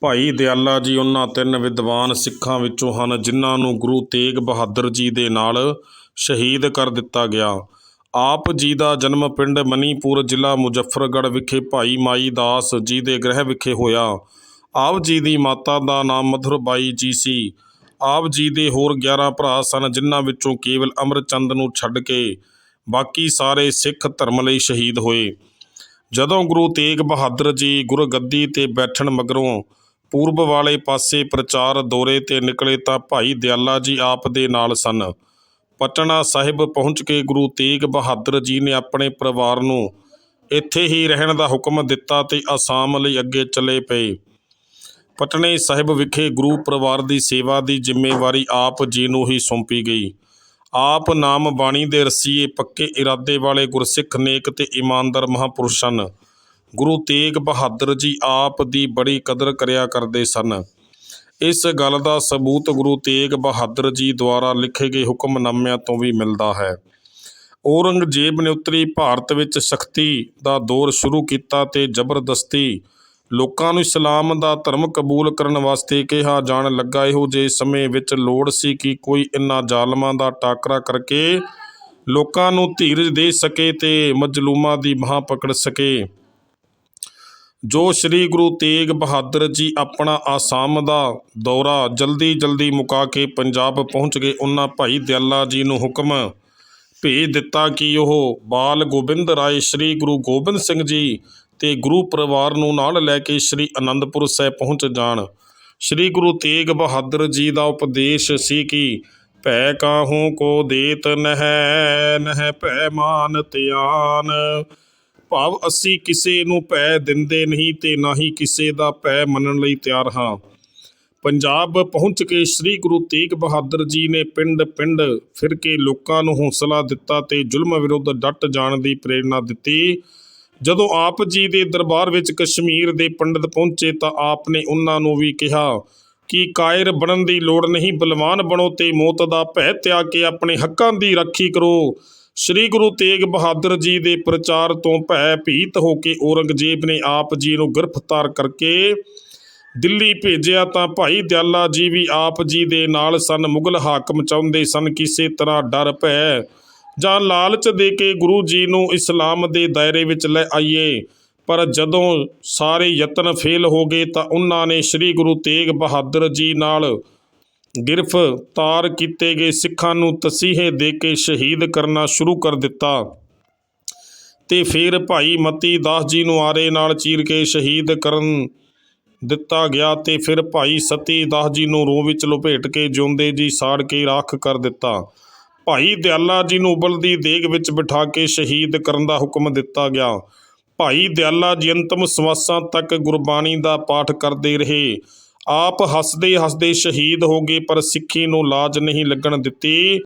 ਭਾਈ ਦਿਆਲਾ ਜੀ ਉਹਨਾਂ ਤਿੰਨ ਵਿਦਵਾਨ ਸਿੱਖਾਂ ਵਿੱਚੋਂ ਹਨ, ਜਿਨ੍ਹਾਂ ਨੂੰ ਗੁਰੂ ਤੇਗ ਬਹਾਦਰ ਜੀ ਦੇ ਨਾਲ ਸ਼ਹੀਦ ਕਰ ਦਿੱਤਾ ਗਿਆ। ਆਪ ਜੀ ਦਾ ਜਨਮ ਪਿੰਡ ਮਨੀਪੁਰ ਜ਼ਿਲ੍ਹਾ ਮੁਜ਼ੱਫਰਗੜ੍ਹ ਵਿਖੇ ਭਾਈ ਮਾਈ ਦਾਸ ਜੀ ਦੇ ਗ੍ਰਹਿ ਵਿਖੇ ਹੋਇਆ। ਆਪ ਜੀ ਦੀ ਮਾਤਾ ਦਾ ਨਾਮ ਮਧੁਰਬਾਈ ਜੀ ਸੀ। ਆਪ ਜੀ ਦੇ ਹੋਰ 11 ਭਰਾ ਸਨ, ਜਿਨ੍ਹਾਂ ਵਿੱਚੋਂ ਕੇਵਲ ਅਮਰਚੰਦ ਨੂੰ ਛੱਡ ਕੇ ਬਾਕੀ ਸਾਰੇ ਸਿੱਖ ਧਰਮ ਲਈ ਸ਼ਹੀਦ ਹੋਏ। ਜਦੋਂ ਗੁਰੂ ਤੇਗ ਬਹਾਦਰ ਜੀ ਗੁਰਗੱਦੀ ਤੇ ਬੈਠਣ ਮਗਰੋਂ ਪੂਰਬ ਵਾਲੇ ਪਾਸੇ ਪ੍ਰਚਾਰ ਦੌਰੇ ਤੇ ਨਿਕਲੇ ਤਾਂ ਭਾਈ ਦਿਆਲਾ ਜੀ ਆਪ ਦੇ ਨਾਲ ਸਨ। ਪਟਨਾ ਸਾਹਿਬ ਪਹੁੰਚ ਕੇ ਗੁਰੂ ਤੇਗ ਬਹਾਦਰ ਜੀ ਨੇ ਆਪਣੇ ਪਰਿਵਾਰ ਨੂੰ ਇੱਥੇ ਹੀ ਰਹਿਣ ਦਾ ਹੁਕਮ ਦਿੱਤਾ ਤੇ ਅਸਾਮ ਲਈ ਅੱਗੇ ਚਲੇ ਪਏ। ਪਟਨੇ ਸਾਹਿਬ ਵਿਖੇ ਗੁਰੂ ਪਰਿਵਾਰ ਦੀ ਸੇਵਾ ਦੀ ਜ਼ਿੰਮੇਵਾਰੀ ਆਪ ਜੀ ਨੂੰ ਹੀ ਸੌਂਪੀ ਗਈ। ਆਪ ਨਾਮ ਬਾਣੀ ਦੇ ਰਸੀਏ ਪੱਕੇ ਇਰਾਦੇ ਵਾਲੇ ਗੁਰਸਿੱਖ ਨੇਕ ਤੇ ਇਮਾਨਦਾਰ ਮਹਾਂਪੁਰਸ਼ ਸਨ। ਗੁਰੂ ਤੇਗ ਬਹਾਦਰ ਜੀ ਆਪ ਦੀ ਬੜੀ ਕਦਰ ਕਰਿਆ ਕਰਦੇ ਸਨ। ਇਸ ਗੱਲ ਦਾ ਸਬੂਤ ਗੁਰੂ ਤੇਗ ਬਹਾਦਰ ਜੀ ਦੁਆਰਾ ਲਿਖੇ ਗਏ ਹੁਕਮਨਾਮਿਆਂ ਤੋਂ ਵੀ ਮਿਲਦਾ ਹੈ। ਔਰੰਗਜ਼ੇਬ ਨੇ ਉੱਤਰੀ ਭਾਰਤ ਵਿੱਚ ਸਖਤੀ ਦਾ ਦੌਰ ਸ਼ੁਰੂ ਕੀਤਾ ਤੇ ਜ਼ਬਰਦਸਤੀ ਲੋਕਾਂ ਨੂੰ ਇਸਲਾਮ ਦਾ ਧਰਮ ਕਬੂਲ ਕਰਨ ਵਾਸਤੇ ਕਿਹਾ ਜਾਣ ਲੱਗਾ। ਇਹੋ ਜਿਹੇ ਸਮੇਂ ਵਿੱਚ ਲੋੜ ਸੀ ਕਿ ਕੋਈ ਇਨ੍ਹਾਂ ਜ਼ਾਲਮਾਂ ਦਾ ਟਾਕਰਾ ਕਰਕੇ ਲੋਕਾਂ ਨੂੰ ਧੀਰਜ ਦੇ ਸਕੇ ਤੇ ਮਜਲੂਮਾਂ ਦੀ ਬਾਹ ਪਕੜ ਸਕੇ। ਜੋ ਸ੍ਰੀ ਗੁਰੂ ਤੇਗ ਬਹਾਦਰ ਜੀ ਆਪਣਾ ਆਸਾਮ ਦਾ ਦੌਰਾ ਜਲਦੀ ਜਲਦੀ ਮੁਕਾ ਕੇ ਪੰਜਾਬ ਪਹੁੰਚ ਗਏ, ਉਹਨਾਂ ਭਾਈ ਦਿਆਲਾ ਜੀ ਨੂੰ ਹੁਕਮ ਭੇਜ ਦਿੱਤਾ ਕਿ ਉਹ ਬਾਲ ਗੋਬਿੰਦ ਰਾਏ, ਸ੍ਰੀ ਗੁਰੂ ਗੋਬਿੰਦ ਸਿੰਘ ਜੀ ਤੇ ਗੁਰੂ ਪਰਿਵਾਰ ਨੂੰ ਨਾਲ ਲੈ ਕੇ ਸ੍ਰੀ ਅਨੰਦਪੁਰ ਸਾਹਿਬ ਪਹੁੰਚ ਜਾਣ। ਸ੍ਰੀ ਗੁਰੂ ਤੇਗ ਬਹਾਦਰ ਜੀ ਦਾ ਉਪਦੇਸ਼ ਸੀ ਕਿ ਭੈ ਕਾਹੂ ਕੋ ਦੇਤ ਨਹਿ ਨਹਿ ਭੈ ਮਾਨ ਧਿਆਨ। ਭਾਵ ਅਸੀਂ ਕਿਸੇ ਨੂੰ ਭੈ ਦਿੰਦੇ ਨਹੀਂ ਤੇ ਨਾ ਹੀ ਕਿਸੇ ਦਾ ਭੈ ਮੰਨਣ ਲਈ ਤਿਆਰ ਹਾਂ। ਪੰਜਾਬ ਪਹੁੰਚ ਕੇ ਸ੍ਰੀ ਗੁਰੂ ਤੇਗ ਬਹਾਦਰ ਜੀ ਨੇ ਪਿੰਡ ਪਿੰਡ ਫਿਰ ਕੇ ਲੋਕਾਂ ਨੂੰ ਹੌਸਲਾ ਦਿੱਤਾ ਤੇ ਜ਼ੁਲਮ ਵਿਰੁੱਧ ਡਟ ਜਾਣ ਦੀ ਪ੍ਰੇਰਣਾ ਦਿੱਤੀ। ਜਦੋਂ ਆਪ ਜੀ ਦੇ ਦਰਬਾਰ ਵਿੱਚ ਕਸ਼ਮੀਰ ਦੇ ਪੰਡਤ ਪਹੁੰਚੇ ਤਾਂ ਆਪ ਨੇ ਉਹਨਾਂ ਨੂੰ ਵੀ ਕਿਹਾ ਕਿ ਕਾਇਰ ਬਣਨ ਦੀ ਲੋੜ ਨਹੀਂ, ਬਲਵਾਨ ਬਣੋ ਤੇ ਮੌਤ ਦਾ ਭੈ ਤਿਆਗ ਕੇ ਆਪਣੇ ਹੱਕਾਂ ਦੀ ਰਾਖੀ ਕਰੋ। ਸ੍ਰੀ ਗੁਰੂ ਤੇਗ ਬਹਾਦਰ ਜੀ ਦੇ ਪ੍ਰਚਾਰ ਤੋਂ ਭੈ ਭੀਤ ਹੋ ਕੇ ਔਰੰਗਜ਼ੇਬ ਨੇ ਆਪ ਜੀ ਨੂੰ ਗ੍ਰਿਫਤਾਰ ਕਰਕੇ ਦਿੱਲੀ ਭੇਜਿਆ ਤਾਂ ਭਾਈ ਦਿਆਲਾ ਜੀ ਵੀ ਆਪ ਜੀ ਦੇ ਨਾਲ ਸਨ, ਮੁਗਲ ਹਾਕਮ ਚਾਹੁੰਦੇ ਸਨ ਕਿਸੇ ਤਰ੍ਹਾਂ ਡਰ ਭੈ ਜਾਂ ਲਾਲਚ ਦੇ ਕੇ ਗੁਰੂ ਜੀ ਨੂੰ ਇਸਲਾਮ ਦੇ ਦਾਇਰੇ ਵਿੱਚ ਲੈ ਆਈਏ। ਪਰ ਜਦੋਂ ਸਾਰੇ ਯਤਨ ਫੇਲ ਹੋ ਗਏ ਤਾਂ ਉਹਨਾਂ ਨੇ ਸ੍ਰੀ ਗੁਰੂ ਤੇਗ ਬਹਾਦਰ ਜੀ ਨਾਲ ਗ੍ਰਿਫਤਾਰ ਕੀਤੇ ਗਏ ਸਿੱਖਾਂ ਨੂੰ ਤਸੀਹੇ ਦੇ ਕੇ ਸ਼ਹੀਦ ਕਰਨਾ ਸ਼ੁਰੂ ਕਰ ਦਿੱਤਾ। ਤੇ ਫਿਰ ਭਾਈ ਮਤੀ ਦਾਸ ਜੀ ਨੂੰ ਆਰੇ ਨਾਲ ਚੀਰ ਕੇ ਸ਼ਹੀਦ ਕਰਨ ਦਿੱਤਾ ਗਿਆ ਤੇ ਫਿਰ ਭਾਈ ਸਤੀ ਦਾਸ ਜੀ ਨੂੰ ਰੋਹ ਵਿੱਚ ਲਪੇਟ ਕੇ ਜਿਉਂਦੇ ਜੀ ਸਾੜ ਕੇ ਰਾਖ ਕਰ ਦਿੱਤਾ। ਭਾਈ ਦਿਆਲਾ ਜੀ ਨੂੰ ਉਬਲਦੀ ਦੇਗ ਵਿੱਚ ਬਿਠਾ ਕੇ ਸ਼ਹੀਦ ਕਰਨ ਦਾ ਹੁਕਮ ਦਿੱਤਾ ਗਿਆ। ਭਾਈ ਦਿਆਲਾ ਜੀ ਅੰਤਮ ਸਵਾਸਾਂ ਤੱਕ ਗੁਰਬਾਣੀ ਦਾ ਪਾਠ ਕਰਦੇ ਰਹੇ। ਆਪ ਹੱਸਦੇ ਹੱਸਦੇ ਸ਼ਹੀਦ ਹੋ ਗਏ ਪਰ ਸਿੱਖੀ ਨੂੰ ਲਾਜ ਨਹੀਂ ਲੱਗਣ ਦਿੱਤੀ।